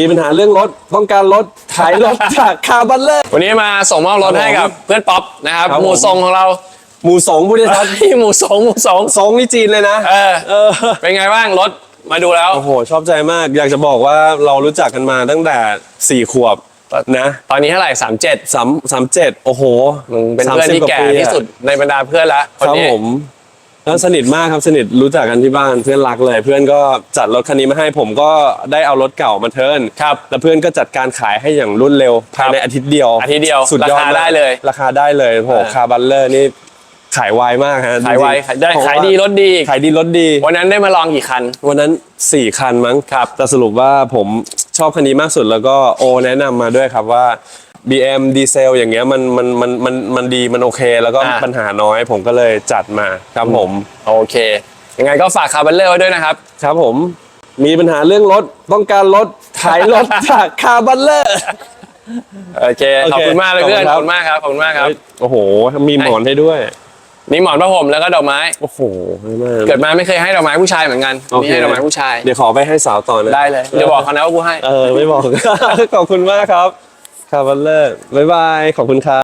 มีปัญหาเรื่องรถต้องการรถขายรถจากคาร์บัลเลอร์ วันนี้มาส่งมอบรถครับผมให้กับเพื่อนป๊อปนะครับครับผม หมู่ทรงของเราหมู่สองผู้ได้ทัศน์ที่หมู่สองหมู่สองสองนี่จีนเลยนะเออเออเป็นไงบ้างรถมาดูแล้ว โอ้โหชอบใจมาก อยากจะบอกว่าเรารู้จักกันมาตั้งแต่สี่ขวบนะตอนนี้เท่าไหร่สามเจ็ดสามสามเจ็ดโอ้โหมึงเป็นเพื่อน30ที่แก่ว่าปีอะที่สุดในบรรดาเพื่อนละคนครับนี้ผม แล้วสนิทมากครับสนิทรู้จักกันที่บ้านเพื่อนรักเลย เพื่อนก็จัดรถคันนี้มาให้ผมก็ได้เอารถเก่ามาเทิร์นครับแล้วเพื่อนก็จัดการขายให้อย่างรวดเร็วครัภายบในอาทิตย์เดียวอาทิตย์เดียวสุดยอดราคามกได้เลย ราคาได้เลยโอ้โหเออคาร์บัลเลอร์นี่ขายไวมากฮะขายไวจริงๆขายได้เพระขายว่ดีรถดีอีกขายดีรถดี วันนั้นได้มาลองกี่คัน วันนั้น 4 คันมั้งครับแต่สรุปว่าผมชอบคันนี้มากสุดแล้วก็โอแนะนำมาด้วยครับว่า BM ดีเซลอย่างเงี้ยมันมันมันมันมันดีมันโอเค แล้วก็อ่าปัญหาน้อยผมก็เลยจัดมาครับผม โอเค ยังไงก็ฝากคาร์บันเลอร์ไว้ด้วยนะครับ ครับผมมีปัญหาเรื่องรถต้องการรถขายรถ จากคาร์บัลเลอร์ โอเค โอเคขอบคุณมากเลยเพื่อนขขออบบคุคุณณมากครับขอบคุณมากครับ โอ้โห มีหมอนให้ด้วย มีหมอนผ้าห่มแล้วก็ดอกไม้ โอ้โหให้มาก เกิดมาไม่เคยให้ดอกไม้ผู้ชายเหมือนกันโอนี่เคให้ดอกไม้ผู้ชาย เดี๋ยวขอไปให้สาวต่อนะได้เลย เดี๋ยวบอกเขานะว่ากูให้ เออไม่บอก ขอบคุณมากครับ ครับันเลิกบ๊ายบาย ขอบคุณครับ